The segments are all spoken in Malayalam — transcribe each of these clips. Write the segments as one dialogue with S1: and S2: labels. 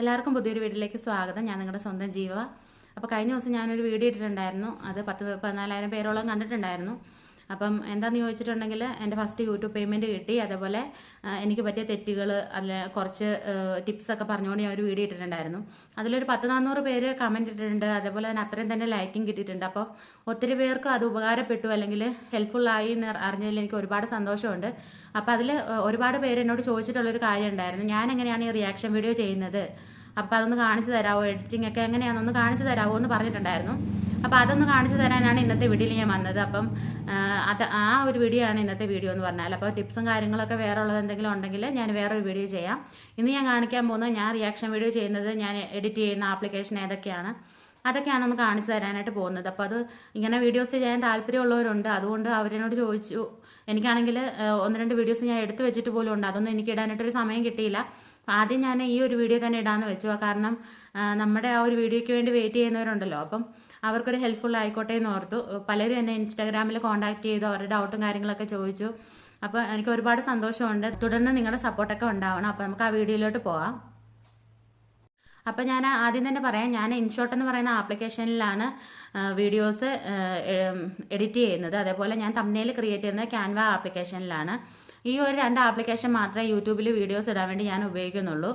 S1: എല്ലാവർക്കും പുതിയൊരു വീട്ടിലേക്ക് സ്വാഗതം. ഞാൻ നിങ്ങളുടെ സ്വന്തം ജീവ. അപ്പോൾ കഴിഞ്ഞ ദിവസം ഞാനൊരു വീഡിയോ ഇട്ടിട്ടുണ്ടായിരുന്നു. അത് പത്ത് പതിനാലായിരം പേരോളം കണ്ടിട്ടുണ്ടായിരുന്നു. അപ്പം എന്താണെന്ന് ചോദിച്ചിട്ടുണ്ടെങ്കിൽ എന്റെ ഫസ്റ്റ് യൂട്യൂബ് പേയ്മെന്റ് കിട്ടി. അതേപോലെ എനിക്ക് പറ്റിയ തെറ്റുകൾ അല്ല കുറച്ച് ടിപ്സൊക്കെ പറഞ്ഞുകൊണ്ട് ഞാൻ ഒരു വീഡിയോ ഇട്ടിട്ടുണ്ടായിരുന്നു. അതിലൊരു പത്ത് നാനൂറ് പേര് കമന്റ് ഇട്ടിട്ടുണ്ട്. അതേപോലെ തന്നെ അത്രയും തന്നെ ലൈക്കും കിട്ടിയിട്ടുണ്ട്. അപ്പോൾ ഒത്തിരി പേർക്ക് അത് ഉപകാരപ്പെട്ടു അല്ലെങ്കിൽ ഹെൽപ്ഫുൾ ആയി എന്ന് അറിഞ്ഞതിൽ എനിക്ക് ഒരുപാട് സന്തോഷമുണ്ട്. അപ്പോൾ അതിൽ ഒരുപാട് പേര് എന്നോട് ചോദിച്ചിട്ടുള്ളൊരു കാര്യം ഉണ്ടായിരുന്നു. ഞാൻ എങ്ങനെയാണ് ഈ റിയാക്ഷൻ വീഡിയോ ചെയ്യുന്നത്? അപ്പോൾ അതൊന്ന് കാണിച്ചു തരാമോ എഡിറ്റിംഗ് ഒക്കെ എങ്ങനെയാണെന്ന് ഒന്ന് കാണിച്ചു തരാമോ എന്ന് പറഞ്ഞിട്ടുണ്ടായിരുന്നു. അപ്പോൾ അതൊന്ന് കാണിച്ചു തരാനാണ് ഇന്നത്തെ വീഡിയോയിൽ ഞാൻ വന്നത്. അപ്പം അത് ആ ഒരു വീഡിയോ ആണ് ഇന്നത്തെ വീഡിയോ എന്ന് പറഞ്ഞാൽ അപ്പോൾ ടിപ്സും കാര്യങ്ങളൊക്കെ വേറെ ഉള്ളത് എന്തെങ്കിലും ഉണ്ടെങ്കിൽ ഞാൻ വേറൊരു വീഡിയോ ചെയ്യാം. ഇന്ന് ഞാൻ കാണിക്കാൻ പോകുന്നത് ഞാൻ റിയാക്ഷൻ വീഡിയോ ചെയ്യുന്നത് ഞാൻ എഡിറ്റ് ചെയ്യുന്ന ആപ്ലിക്കേഷൻ ഏതൊക്കെയാണ് അതൊക്കെയാണ് ഒന്ന് കാണിച്ചു തരാനായിട്ട് പോകുന്നത്. അപ്പോൾ അത് ഇങ്ങനെ വീഡിയോസ് ചെയ്യാൻ താല്പര്യമുള്ളവരുണ്ട്. അതുകൊണ്ട് അവരെന്നോട് ചോദിച്ചു. എനിക്കാണെങ്കിൽ ഒന്ന് രണ്ട് വീഡിയോസ് ഞാൻ എടുത്തു വെച്ചിട്ട് പോലും ഉണ്ട്. അതൊന്നും എനിക്ക് ഇടാനായിട്ടൊരു സമയം കിട്ടിയില്ല. ആദ്യം ഞാൻ ഈ ഒരു വീഡിയോ തന്നെ ഇടാമെന്ന് വെച്ചു. കാരണം നമ്മുടെ ആ ഒരു വീഡിയോയ്ക്ക് വേണ്ടി വെയിറ്റ് ചെയ്യുന്നവരുണ്ടല്ലോ. അപ്പം അവർക്കൊരു ഹെൽപ്ഫുൾ ആയിക്കോട്ടെ എന്ന് ഓർത്തു. പലരും എന്നെ ഇൻസ്റ്റാഗ്രാമിൽ കോൺടാക്ട് ചെയ്തു അവരുടെ ഡൗട്ടും കാര്യങ്ങളൊക്കെ ചോദിച്ചു. അപ്പോൾ എനിക്ക് ഒരുപാട് സന്തോഷമുണ്ട്. തുടർന്ന് നിങ്ങളുടെ സപ്പോർട്ടൊക്കെ ഉണ്ടാവണം. അപ്പോൾ നമുക്ക് ആ വീഡിയോയിലോട്ട് പോവാം. അപ്പോൾ ഞാൻ ആദ്യം തന്നെ പറയാം ഞാൻ ഇൻഷോട്ട് എന്ന് പറയുന്ന ആപ്ലിക്കേഷനിലാണ് വീഡിയോസ് എഡിറ്റ് ചെയ്യുന്നത്. അതേപോലെ ഞാൻ തമ്മിൽ ക്രിയേറ്റ് ചെയ്യുന്നത് ക്യാൻവ ആപ്ലിക്കേഷനിലാണ് ഈ ഒരു രണ്ട് ആപ്ലിക്കേഷൻ മാത്രമേ യൂട്യൂബിൽ വീഡിയോസ് ഇടാൻ വേണ്ടി ഞാൻ ഉപയോഗിക്കുന്നുള്ളൂ.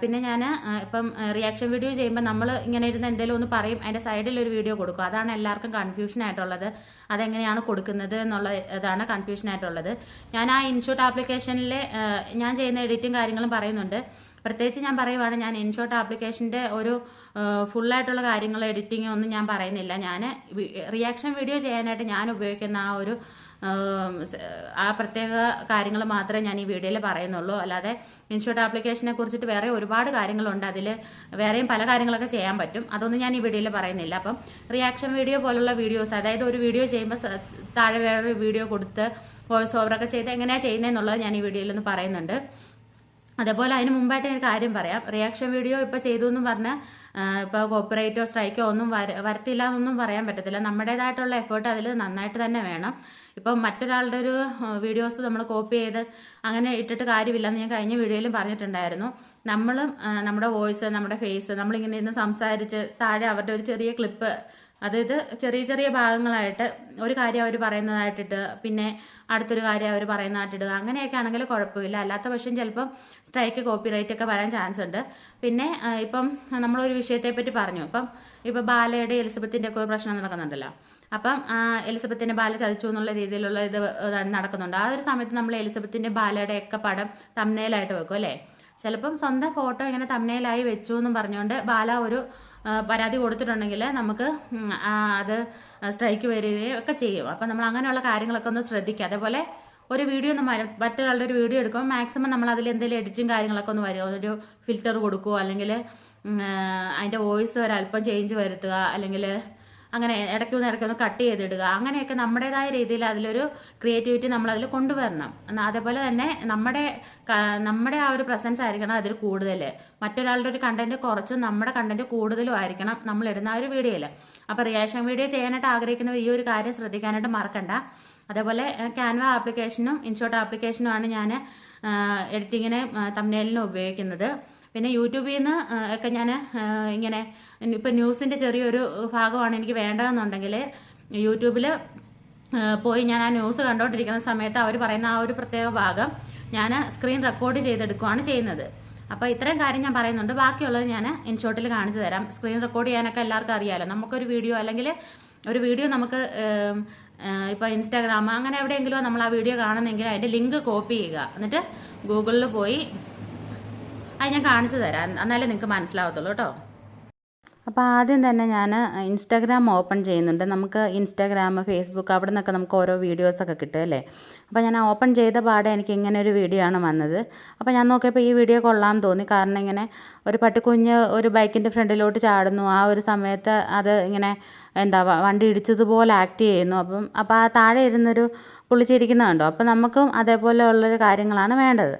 S1: പിന്നെ ഞാൻ ഇപ്പം റിയാക്ഷൻ വീഡിയോ ചെയ്യുമ്പോൾ നമ്മൾ ഇങ്ങനെ ഇരുന്ന് എന്തെങ്കിലും ഒന്ന് പറയും അതിന്റെ സൈഡിൽ ഒരു വീഡിയോ കൊടുക്കും. അതാണ് എല്ലാവർക്കും കൺഫ്യൂഷൻ ആയിട്ടുള്ളത്. അതെങ്ങനെയാണ് കൊടുക്കുന്നത് എന്നുള്ള ഇതാണ് കൺഫ്യൂഷൻ ആയിട്ടുള്ളത്. ഞാൻ ആ ഇൻഷോട്ട് ആപ്ലിക്കേഷനിൽ ഞാൻ ചെയ്യുന്ന എഡിറ്റും കാര്യങ്ങളും പറയുന്നുണ്ട്. പ്രത്യേകിച്ച് ഞാൻ പറയുവാണ് ഞാൻ ഇൻഷോട്ട് ആപ്ലിക്കേഷന്റെ ഒരു ഫുള്ളായിട്ടുള്ള കാര്യങ്ങൾ എഡിറ്റിംഗ് ഒന്നും ഞാൻ പറയുന്നില്ല. ഞാൻ റിയാക്ഷൻ വീഡിയോ ചെയ്യാനായിട്ട് ഞാൻ ഉപയോഗിക്കുന്ന ആ ഒരു ആ പ്രത്യേക കാര്യങ്ങൾ മാത്രമേ ഞാൻ ഈ വീഡിയോയിൽ പറയുന്നുള്ളൂ. അല്ലാതെ ഇൻഷോട്ട് ആപ്ലിക്കേഷനെ കുറിച്ചിട്ട് വേറെ ഒരുപാട് കാര്യങ്ങളുണ്ട്. അതിൽ വേറെയും പല കാര്യങ്ങളൊക്കെ ചെയ്യാൻ പറ്റും. അതൊന്നും ഞാൻ ഈ വീഡിയോയിൽ പറയുന്നില്ല. അപ്പം റിയാക്ഷൻ വീഡിയോ പോലുള്ള വീഡിയോസ് അതായത് ഒരു വീഡിയോ ചെയ്യുമ്പോൾ താഴെ വേറൊരു വീഡിയോ കൊടുത്ത് വോയിസ് ഓവറൊക്കെ ചെയ്ത് എങ്ങനെയാണ് ചെയ്യുന്നതെന്നുള്ളത് ഞാൻ ഈ വീഡിയോയിൽ ഒന്ന് പറയുന്നുണ്ട്. അതേപോലെ അതിന് മുമ്പായിട്ട് ഞാൻ കാര്യം പറയാം. റിയാക്ഷൻ വീഡിയോ ഇപ്പോൾ ചെയ്തു എന്ന് പറഞ്ഞ് ഇപ്പോൾ കോപ്പറേറ്റോ സ്ട്രൈക്കോ ഒന്നും വര വരത്തില്ല എന്നൊന്നും പറയാൻ പറ്റത്തില്ല. നമ്മുടേതായിട്ടുള്ള എഫേർട്ട് അതിൽ നന്നായിട്ട് തന്നെ വേണം. ഇപ്പം മറ്റൊരാളുടെ ഒരു വീഡിയോസ് നമ്മൾ കോപ്പി ചെയ്ത് അങ്ങനെ ഇട്ടിട്ട് കാര്യമില്ലെന്ന് ഞാൻ കഴിഞ്ഞ വീഡിയോയിലും പറഞ്ഞിട്ടുണ്ടായിരുന്നു. നമ്മളും നമ്മുടെ വോയിസ് നമ്മുടെ ഫേസ് നമ്മളിങ്ങനെ ഇരുന്ന് സംസാരിച്ച് താഴെ അവരുടെ ഒരു ചെറിയ ക്ലിപ്പ് അതായത് ചെറിയ ചെറിയ ഭാഗങ്ങളായിട്ട് ഒരു കാര്യം അവർ പറയുന്നതായിട്ടിട്ട് പിന്നെ അടുത്തൊരു കാര്യം അവർ പറയുന്നതായിട്ടിടുക അങ്ങനെയൊക്കെ ആണെങ്കിൽ കുഴപ്പമില്ല. അല്ലാത്ത പക്ഷം ചിലപ്പം സ്ട്രൈക്ക് കോപ്പിറൈറ്റ് ഒക്കെ വരാൻ ചാൻസ് ഉണ്ട്. പിന്നെ ഇപ്പം നമ്മളൊരു വിഷയത്തെപ്പറ്റി പറഞ്ഞു. ഇപ്പം ഇപ്പം ബാലയുടെ എലിസബത്തിന്റെ ഒക്കെ ഒരു പ്രശ്നം നടക്കുന്നുണ്ടല്ലോ. അപ്പം എലിസബത്തിന്റെ ബാല ചതിച്ചു എന്നുള്ള രീതിയിലുള്ള ഇത് നടക്കുന്നുണ്ട്. ആ ഒരു സമയത്ത് നമ്മൾ എലിസബത്തിന്റെ ബാലയുടെ ഒക്കെ പടം തമ്മനയിലായിട്ട് വെക്കും അല്ലേ? ചിലപ്പം സ്വന്തം ഫോട്ടോ ഇങ്ങനെ തമ്മനയിലായി വെച്ചു എന്നും പറഞ്ഞുകൊണ്ട് ബാല ഒരു പരാതി കൊടുത്തിട്ടുണ്ടെങ്കിൽ നമുക്ക് അത് സ്ട്രൈക്ക് വരികയും ഒക്കെ ചെയ്യും. അപ്പം നമ്മൾ അങ്ങനെയുള്ള കാര്യങ്ങളൊക്കെ ഒന്ന് ശ്രദ്ധിക്കുക. അതേപോലെ ഒരു വീഡിയോ ഒന്ന് മറ്റൊരാളുടെ ഒരു വീഡിയോ എടുക്കുമ്പോൾ മാക്സിമം നമ്മൾ അതിൽ എന്തെങ്കിലും എഡിറ്റും കാര്യങ്ങളൊക്കെ ഒന്ന് വരിക. ഒരു ഫിൽറ്റർ കൊടുക്കുക അല്ലെങ്കിൽ അതിന്റെ വോയിസ് ഒരല്പം ചേഞ്ച് വരുത്തുക അല്ലെങ്കിൽ അങ്ങനെ ഇടയ്ക്കൊന്ന് ഇടയ്ക്കൊന്ന് കട്ട് ചെയ്തിടുക. അങ്ങനെയൊക്കെ നമ്മുടേതായ രീതിയിൽ അതിലൊരു ക്രിയേറ്റിവിറ്റി നമ്മൾ അതിൽ കൊണ്ടുവരണം അതേപോലെ തന്നെ നമ്മുടെ നമ്മുടെ ആ ഒരു പ്രസൻസ് ആയിരിക്കണം അതിൽ കൂടുതൽ മറ്റൊരാളുടെ ഒരു കണ്ടന്റ് കുറച്ചും നമ്മുടെ കണ്ടന്റ് കൂടുതലും ആയിരിക്കണം നമ്മൾ ഇടുന്ന ആ ഒരു വീഡിയോയിൽ അപ്പോൾ റിയാക്ഷൻ വീഡിയോ ചെയ്യാനായിട്ട് ആഗ്രഹിക്കുന്നവർ ഈ ഒരു കാര്യം ശ്രദ്ധിക്കാനായിട്ട് മറക്കണ്ട. അതേപോലെ ക്യാൻവ ആപ്ലിക്കേഷനും ഇൻഷോട്ട് ആപ്ലിക്കേഷനും ആണ് ഞാൻ എഡിറ്റിങ്ങിന് തമ്മിലിനും ഉപയോഗിക്കുന്നത്. പിന്നെ യൂട്യൂബിൽ നിന്ന് ഒക്കെ ഞാൻ ഇങ്ങനെ ഇപ്പം ന്യൂസിന്റെ ചെറിയൊരു ഭാഗമാണ് എനിക്ക് വേണ്ടതെന്നുണ്ടെങ്കിൽ യൂട്യൂബിൽ പോയി ഞാൻ ആ ന്യൂസ് കണ്ടുകൊണ്ടിരിക്കുന്ന സമയത്ത് അവർ പറയുന്ന ആ ഒരു പ്രത്യേക ഭാഗം ഞാൻ സ്ക്രീൻ റെക്കോർഡ് ചെയ്തെടുക്കുകയാണ് ചെയ്യുന്നത്. അപ്പോൾ ഇത്രയും കാര്യം ഞാൻ പറയുന്നുണ്ട്. ബാക്കിയുള്ളത് ഞാൻ ഇൻഷോട്ടിൽ കാണിച്ചു തരാം. സ്ക്രീൻ റെക്കോർഡ് ചെയ്യാനൊക്കെ എല്ലാവർക്കും അറിയാമല്ലോ നമുക്കൊരു വീഡിയോ അല്ലെങ്കിൽ ഒരു വീഡിയോ നമുക്ക് ഇപ്പോൾ ഇൻസ്റ്റാഗ്രാം അങ്ങനെ എവിടെയെങ്കിലും നമ്മൾ ആ വീഡിയോ കാണുന്നെങ്കിൽ അതിന്റെ ലിങ്ക് കോപ്പി ചെയ്യുക. എന്നിട്ട് ഗൂഗിളിൽ പോയി അത് ഞാൻ കാണിച്ചു തരാം. എന്നാലേ നിങ്ങൾക്ക് മനസ്സിലാവത്തുള്ളൂ കേട്ടോ. അപ്പോൾ ആദ്യം തന്നെ ഞാൻ ഇൻസ്റ്റാഗ്രാം ഓപ്പൺ ചെയ്യുന്നുണ്ട്. നമുക്ക് ഇൻസ്റ്റാഗ്രാം ഫേസ്ബുക്ക് അവിടെ നിന്നൊക്കെ നമുക്ക് ഓരോ വീഡിയോസൊക്കെ കിട്ടും അല്ലേ? അപ്പോൾ ഞാൻ ഓപ്പൺ ചെയ്ത പാടെ എനിക്ക് ഇങ്ങനെ ഒരു വീഡിയോ ആണ് വന്നത്. അപ്പോൾ ഞാൻ നോക്കിയപ്പോൾ ഈ വീഡിയോ കൊള്ളാൻ തോന്നി. കാരണം ഇങ്ങനെ ഒരു പട്ടിക്കുഞ്ഞ് ഒരു ബൈക്കിന്റെ ഫ്രണ്ടിലോട്ട് ചാടുന്നു. ആ ഒരു സമയത്ത് അത് ഇങ്ങനെ എന്താ വണ്ടി ഇടിച്ചതുപോലെ ആക്ട് ചെയ്യുന്നു. അപ്പം അപ്പോൾ ആ താഴെ ഇരുന്നൊരു പുള്ളി ചിരിക്കുന്നത് കണ്ടോ അപ്പോൾ നമുക്കും അതേപോലെ ഉള്ളൊരു കാര്യങ്ങളാണ് വേണ്ടത്.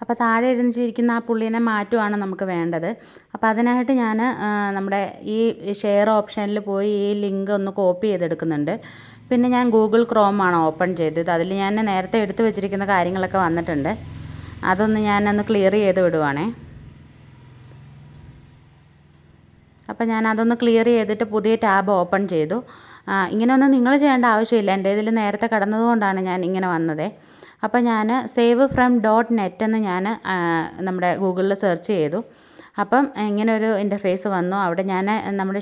S1: അപ്പോൾ താഴെ ഇരുന്ന് ആ പുള്ളീനെ മാറ്റുവാണ് നമുക്ക് വേണ്ടത്. അപ്പോൾ അതിനായിട്ട് ഞാൻ നമ്മുടെ ഈ ഷെയർ ഓപ്ഷനിൽ പോയി ഈ ലിങ്ക് ഒന്ന് കോപ്പി ചെയ്തെടുക്കുന്നുണ്ട്. പിന്നെ ഞാൻ ഗൂഗിൾ ക്രോമാണ് ഓപ്പൺ ചെയ്തത്. അതിൽ ഞാൻ നേരത്തെ എടുത്തു വെച്ചിരിക്കുന്ന കാര്യങ്ങളൊക്കെ വന്നിട്ടുണ്ട്. അതൊന്ന് ഞാനൊന്ന് ക്ലിയർ ചെയ്ത് വിടുവാണേ. അപ്പോൾ ഞാൻ അതൊന്ന് ക്ലിയർ ചെയ്തിട്ട് പുതിയ ടാബ് ഓപ്പൺ ചെയ്തു. ഇങ്ങനെയൊന്നും നിങ്ങൾ ചെയ്യേണ്ട ആവശ്യമില്ല. എന്റെ ഇതിൽ നേരത്തെ കടന്നതുകൊണ്ടാണ് ഞാൻ ഇങ്ങനെ വന്നത്. അപ്പോൾ ഞാൻ സേവ് ഫ്രം ഡോട്ട് നെറ്റ് എന്ന് ഞാൻ നമ്മുടെ ഗൂഗിളിൽ സെർച്ച് ചെയ്തു. അപ്പം ഇങ്ങനെ ഒരു ഇന്റർഫേസ് വന്നു. അവിടെ ഞാൻ നമ്മുടെ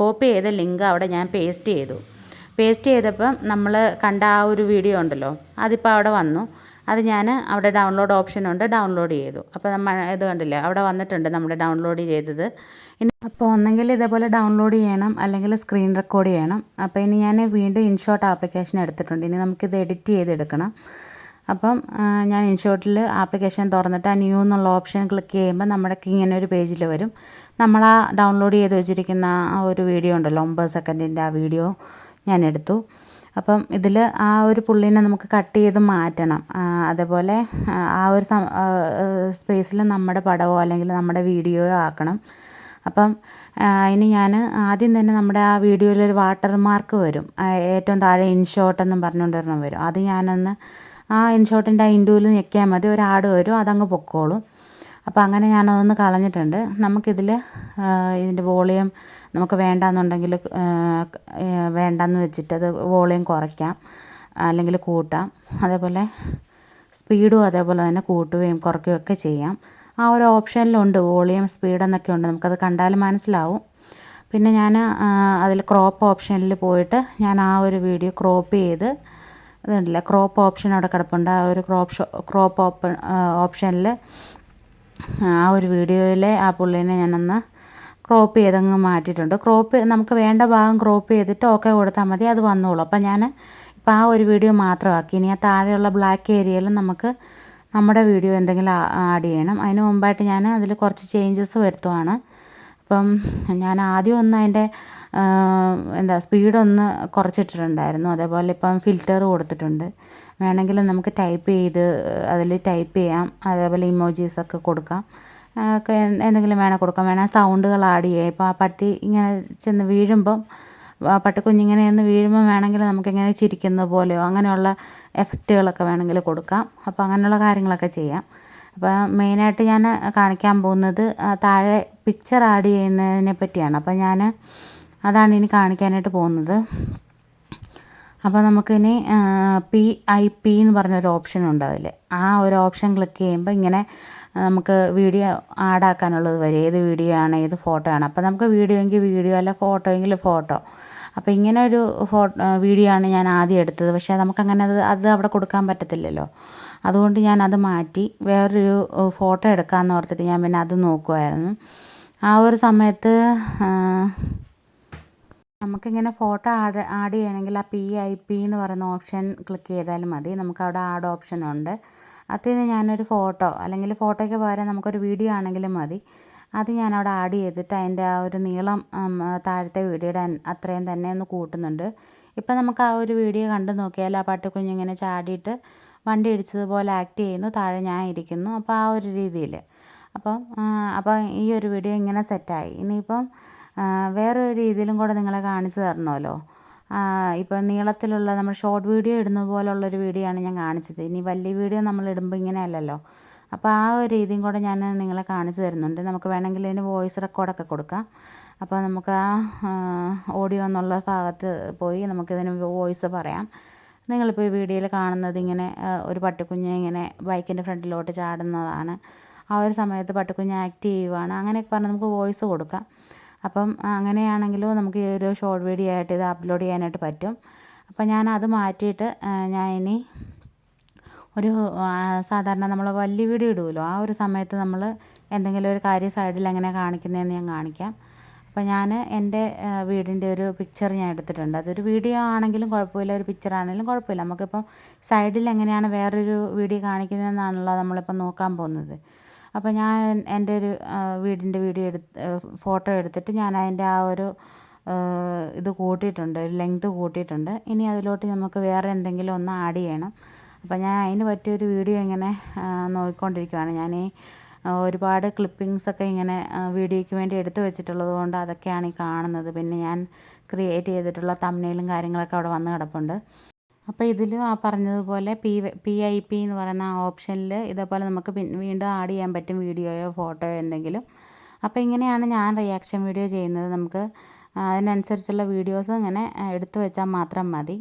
S1: കോപ്പി ചെയ്ത ലിങ്ക് അവിടെ ഞാൻ പേസ്റ്റ് ചെയ്തു. പേസ്റ്റ് ചെയ്തപ്പം നമ്മൾ കണ്ട ആ ഒരു വീഡിയോ ഉണ്ടല്ലോ അതിപ്പോൾ അവിടെ വന്നു. അത് ഞാൻ അവിടെ ഡൗൺലോഡ് ഓപ്ഷൻ ഉണ്ട് ഡൗൺലോഡ് ചെയ്തു. അപ്പോൾ നമ്മൾ ഇത് കണ്ടില്ലേ? അവിടെ വന്നിട്ടുണ്ട് നമ്മുടെ ഡൗൺലോഡ് ചെയ്തത്. ഇനി അപ്പോൾ ഒന്നെങ്കിൽ ഇതേപോലെ ഡൗൺലോഡ് ചെയ്യണം അല്ലെങ്കിൽ സ്ക്രീൻ റെക്കോർഡ് ചെയ്യണം. അപ്പോൾ ഇനി ഞാൻ വീണ്ടും ഇൻഷോട്ട് ആപ്ലിക്കേഷൻ എടുത്തിട്ടുണ്ട്. ഇനി നമുക്കിത് എഡിറ്റ് ചെയ്തെടുക്കണം. അപ്പം ഞാൻ ഇൻഷോട്ടിൽ ആപ്ലിക്കേഷൻ തുറന്നിട്ട് ആ ന്യൂ എന്നുള്ള ഓപ്ഷൻ ക്ലിക്ക് ചെയ്യുമ്പോൾ നമ്മുടെ ഇങ്ങനെ ഒരു പേജിൽ വരും. നമ്മൾ ആ ഡൗൺലോഡ് ചെയ്ത് വെച്ചിരിക്കുന്ന ആ ഒരു വീഡിയോ ഉണ്ടല്ലോ ഒമ്പത് സെക്കൻഡിന്റെ ആ വീഡിയോ ഞാൻ എടുത്തു. അപ്പം ഇതിൽ ആ ഒരു പുള്ളിനെ നമുക്ക് കട്ട് ചെയ്ത് മാറ്റണം. അതേപോലെ ആ, ഒരു സ്പേസിൽ നമ്മുടെ പടമോ അല്ലെങ്കിൽ നമ്മുടെ വീഡിയോയോ ആക്കണം. അപ്പം ഇനി ഞാൻ ആദ്യം തന്നെ നമ്മുടെ ആ വീഡിയോയിൽ ഒരു വാട്ടർ മാർക്ക് വരും. ഏറ്റവും താഴെ ഇൻഷോട്ട് എന്നും പറഞ്ഞുകൊണ്ടിരണം വരും. അത് ഞാനൊന്ന് ആ ഇൻഷോട്ടിന്റെ ആ ഇൻഡുവിൽ ഞെക്കിയാൽ മതി. ഒരു വരും അതങ്ങ് പൊക്കോളും. അപ്പോൾ അങ്ങനെ ഞാനതൊന്ന് കളഞ്ഞിട്ടുണ്ട്. നമുക്കിതിൽ ഇതിന്റെ വോളിയം നമുക്ക് വേണ്ടാന്നുണ്ടെങ്കിൽ വേണ്ടാന്ന് വെച്ചിട്ട് അത് വോളിയം കുറയ്ക്കാം അല്ലെങ്കിൽ കൂട്ടാം. അതേപോലെ സ്പീഡും അതേപോലെ തന്നെ കൂട്ടുകയും കുറയ്ക്കുകയും ഒക്കെ ചെയ്യാം. ആ ഒരു ഓപ്ഷനിലുണ്ട് വോളിയം സ്പീഡ് എന്നൊക്കെ ഉണ്ട്. നമുക്കത് കണ്ടാൽ മനസ്സിലാവും. പിന്നെ ഞാൻ അതിൽ ക്രോപ്പ് ഓപ്ഷനിൽ പോയിട്ട് ഞാൻ ആ ഒരു വീഡിയോ ക്രോപ്പ് ചെയ്ത് ഇതുണ്ടല്ലേ ക്രോപ്പ് ഓപ്ഷൻ അവിടെ കിടപ്പുണ്ട്. ആ ഒരു ക്രോപ്പ് ക്രോപ്പ് ഓപ്പൺ ഓപ്ഷനിൽ ആ ഒരു വീഡിയോയിലെ ആ പുള്ളീനെ ഞാനൊന്ന് ക്രോപ്പ് ചെയ്തങ്ങ് മാറ്റിയിട്ടുണ്ട്. ക്രോപ്പ് നമുക്ക് വേണ്ട ഭാഗം ക്രോപ്പ് ചെയ്തിട്ട് ഓക്കെ കൊടുത്താൽ മതി. അത് വന്നോളൂ. അപ്പോൾ ഞാൻ ഇപ്പോൾ ആ ഒരു വീഡിയോ മാത്രമാക്കി. ഇനി ആ താഴെയുള്ള ബ്ലാക്ക് ഏരിയയിൽ നമുക്ക് നമ്മുടെ വീഡിയോ എന്തെങ്കിലും ആഡ് ചെയ്യണം. അതിന് മുമ്പായിട്ട് ഞാൻ അതിൽ കുറച്ച് ചേഞ്ചസ് വരുത്തുവാണ്. അപ്പം ഞാൻ ആദ്യം ഒന്ന് അതിന്റെ എന്താ സ്പീഡൊന്ന് കുറച്ചിട്ടിട്ടുണ്ടായിരുന്നു. അതേപോലെ ഇപ്പം ഫിൽറ്റർ കൊടുത്തിട്ടുണ്ട്. വേണമെങ്കിൽ നമുക്ക് ടൈപ്പ് ചെയ്ത് അതിൽ ടൈപ്പ് ചെയ്യാം. അതേപോലെ ഇമോജീസൊക്കെ കൊടുക്കാം. ഒക്കെ എന്തെങ്കിലും വേണേൽ കൊടുക്കാം. വേണേൽ സൗണ്ടുകൾ ആഡ് ചെയ്യാം. ഇപ്പോൾ ആ പട്ടി ഇങ്ങനെ ചെന്ന് വീഴുമ്പം ആ പട്ടിക്കുഞ്ഞിങ്ങനെ ഒന്ന് വീഴുമ്പം വേണമെങ്കിൽ നമുക്കിങ്ങനെ ചിരിക്കുന്ന പോലെയോ അങ്ങനെയുള്ള എഫക്റ്റുകളൊക്കെ വേണമെങ്കിൽ കൊടുക്കാം. അപ്പോൾ അങ്ങനെയുള്ള കാര്യങ്ങളൊക്കെ ചെയ്യാം. അപ്പോൾ മെയിനായിട്ട് ഞാൻ കാണിക്കാൻ പോകുന്നത് താഴെ പിക്ചർ ആഡ് ചെയ്യുന്നതിനെ പറ്റിയാണ്. അപ്പോൾ ഞാൻ അതാണ് ഇനി കാണിക്കാനായിട്ട് പോകുന്നത്. അപ്പോൾ നമുക്കിനി പി ഐ പി എന്ന് പറഞ്ഞൊരു ഓപ്ഷൻ ഉണ്ട് അതിൽ ആ ഒരു ഓപ്ഷൻ ക്ലിക്ക് ചെയ്യുമ്പോൾ ഇങ്ങനെ നമുക്ക് വീഡിയോ ആഡ് വരും. ഏത് വീഡിയോ ആണ് ഏത് ഫോട്ടോ ആണ്. അപ്പോൾ നമുക്ക് വീഡിയോ എങ്കിൽ വീഡിയോ അല്ല ഫോട്ടോ എങ്കിൽ ഫോട്ടോ. അപ്പോൾ ഇങ്ങനെ ഒരു ഫോട്ടോ വീഡിയോ ആണ് ഞാൻ ആദ്യം എടുത്തത്. പക്ഷേ നമുക്കങ്ങനെ അത് അത് അവിടെ കൊടുക്കാൻ പറ്റത്തില്ലല്ലോ. അതുകൊണ്ട് ഞാൻ അത് മാറ്റി വേറൊരു ഫോട്ടോ എടുക്കാമെന്ന് ഓർത്തിട്ട് ഞാൻ പിന്നെ അത് നോക്കുമായിരുന്നു ആ ഒരു സമയത്ത് നമുക്കിങ്ങനെ ഫോട്ടോ ആഡ് ആഡ് ചെയ്യണമെങ്കിൽ ആ പി ഐ പി എന്ന് പറയുന്ന ഓപ്ഷൻ ക്ലിക്ക് ചെയ്താൽ മതി. നമുക്ക് അവിടെ ആഡ് ഓപ്ഷൻ ഉണ്ട്. അതിൽ നിന്ന് ഞാനൊരു ഫോട്ടോ അല്ലെങ്കിൽ ഫോട്ടോയ്ക്ക് പകരം നമുക്കൊരു വീഡിയോ ആണെങ്കിലും മതി. അത് ഞാനവിടെ ആഡ് ചെയ്തിട്ട് അതിന്റെ ആ ഒരു നീളം താഴത്തെ വീഡിയോയുടെ അത്രയും തന്നെ ഒന്ന് കൂട്ടുന്നുണ്ട്. ഇപ്പം നമുക്ക് ആ ഒരു വീഡിയോ കണ്ടു നോക്കിയാൽ ആ പട്ടിക്കുഞ്ഞിങ്ങനെ ചാടിയിട്ട് വണ്ടി ഇടിച്ചതുപോലെ ആക്ട് ചെയ്യുന്നു താഴെ ഞാൻ ഇരിക്കുന്നു. അപ്പോൾ ആ ഒരു രീതിയിൽ. അപ്പം അപ്പം ഈ ഒരു വീഡിയോ ഇങ്ങനെ സെറ്റായി. ഇനിയിപ്പം വേറൊരു രീതിയിലും കൂടെ നിങ്ങളെ കാണിച്ചു തരണമല്ലോ. ആ, ഇപ്പം നീളത്തിലുള്ള നമ്മൾ ഷോർട്ട് വീഡിയോ ഇടുന്ന പോലുള്ളൊരു വീഡിയോ ആണ് ഞാൻ കാണിച്ചത്. ഇനി വലിയ വീഡിയോ നമ്മൾ ഇടുമ്പോൾ ഇങ്ങനെ അല്ലല്ലോ. അപ്പോൾ ആ ഒരു രീതിയും കൂടെ ഞാൻ നിങ്ങളെ കാണിച്ചു തരുന്നുണ്ട്. നമുക്ക് വേണമെങ്കിൽ ഇതിന് വോയിസ് റെക്കോർഡൊക്കെ കൊടുക്കാം. അപ്പോൾ നമുക്ക് ആ ഓഡിയോ എന്നുള്ള ഭാഗത്ത് പോയി നമുക്കിതിന് വോയിസ് പറയാം. നിങ്ങളിപ്പോൾ ഈ വീഡിയോയിൽ കാണുന്നത് ഇങ്ങനെ ഒരു പട്ടിക്കുഞ്ഞ് ഇങ്ങനെ ബൈക്കിന്റെ ഫ്രണ്ടിലോട്ട് ചാടുന്നതാണ്. ആ ഒരു സമയത്ത് പട്ടിക്കുഞ്ഞ് ആക്ട് ചെയ്യുവാണ്. അങ്ങനെയൊക്കെ പറഞ്ഞ് നമുക്ക് വോയിസ് കൊടുക്കാം. അപ്പം അങ്ങനെയാണെങ്കിലും നമുക്ക് ഈ ഒരു ഷോർട്ട് വീഡിയോ ആയിട്ട് ഇത് അപ്ലോഡ് ചെയ്യാനായിട്ട് പറ്റും. അപ്പം ഞാൻ അത് മാറ്റിയിട്ട് ഞാൻ ഇനി ഒരു സാധാരണ നമ്മൾ വലിയ വീഡിയോ ഇടുമല്ലോ ആ ഒരു സമയത്ത് നമ്മൾ എന്തെങ്കിലും ഒരു കാര്യം സൈഡിൽ എങ്ങനെ കാണിക്കുന്നതെന്ന് ഞാൻ കാണിക്കാം. അപ്പോൾ ഞാൻ എന്റെ വീടിന്റെ ഒരു പിക്ചർ ഞാൻ എടുത്തിട്ടുണ്ട്. അതൊരു വീഡിയോ ആണെങ്കിലും കുഴപ്പമില്ല. ഒരു പിക്ചർ ആണെങ്കിലും കുഴപ്പമില്ല. നമുക്കിപ്പം സൈഡിൽ എങ്ങനെയാണ് വേറൊരു വീഡിയോ കാണിക്കുന്നതെന്നാണല്ലോ നമ്മളിപ്പം നോക്കാൻ പോകുന്നത്. അപ്പോൾ ഞാൻ എന്റെ ഒരു വീടിന്റെ വീഡിയോ എടുത്ത് ഫോട്ടോ എടുത്തിട്ട് ഞാൻ അതിന്റെ ആ ഒരു ഇത് കൂട്ടിയിട്ടുണ്ട് ലെങ്ത് കൂട്ടിയിട്ടുണ്ട്. ഇനി അതിലോട്ട് നമുക്ക് വേറെ എന്തെങ്കിലും ഒന്ന് ആഡ് ചെയ്യണം. അപ്പോൾ ഞാൻ അതിന് പറ്റിയൊരു വീഡിയോ ഇങ്ങനെ നോക്കിക്കൊണ്ടിരിക്കുകയാണ് ഞാൻ ഈ ഒരുപാട് ക്ലിപ്പിങ്സ് ഒക്കെ ഇങ്ങനെ വീഡിയോയ്ക്ക് വേണ്ടി എടുത്തു വെച്ചിട്ടുള്ളത് കൊണ്ട് അതൊക്കെയാണ് ഈ കാണുന്നത്. പിന്നെ ഞാൻ ക്രിയേറ്റ് ചെയ്തിട്ടുള്ള തമ്മിലും കാര്യങ്ങളൊക്കെ അവിടെ വന്ന് കിടപ്പുണ്ട്. അപ്പോൾ ഇതിൽ ആ പറഞ്ഞതുപോലെ പി പി ഐ പി എന്ന് പറയുന്ന ആ ഓപ്ഷനിൽ ഇതേപോലെ നമുക്ക് വീണ്ടും ആഡ് ചെയ്യാൻ പറ്റും വീഡിയോയോ ഫോട്ടോയോ എന്തെങ്കിലും. അപ്പോൾ ഇങ്ങനെയാണ് ഞാൻ റിയാക്ഷൻ വീഡിയോ ചെയ്യുന്നത്. നമുക്ക് അതിനനുസരിച്ചുള്ള വീഡിയോസ് ഇങ്ങനെ എടുത്തു വെച്ചാൽ മാത്രം മതി.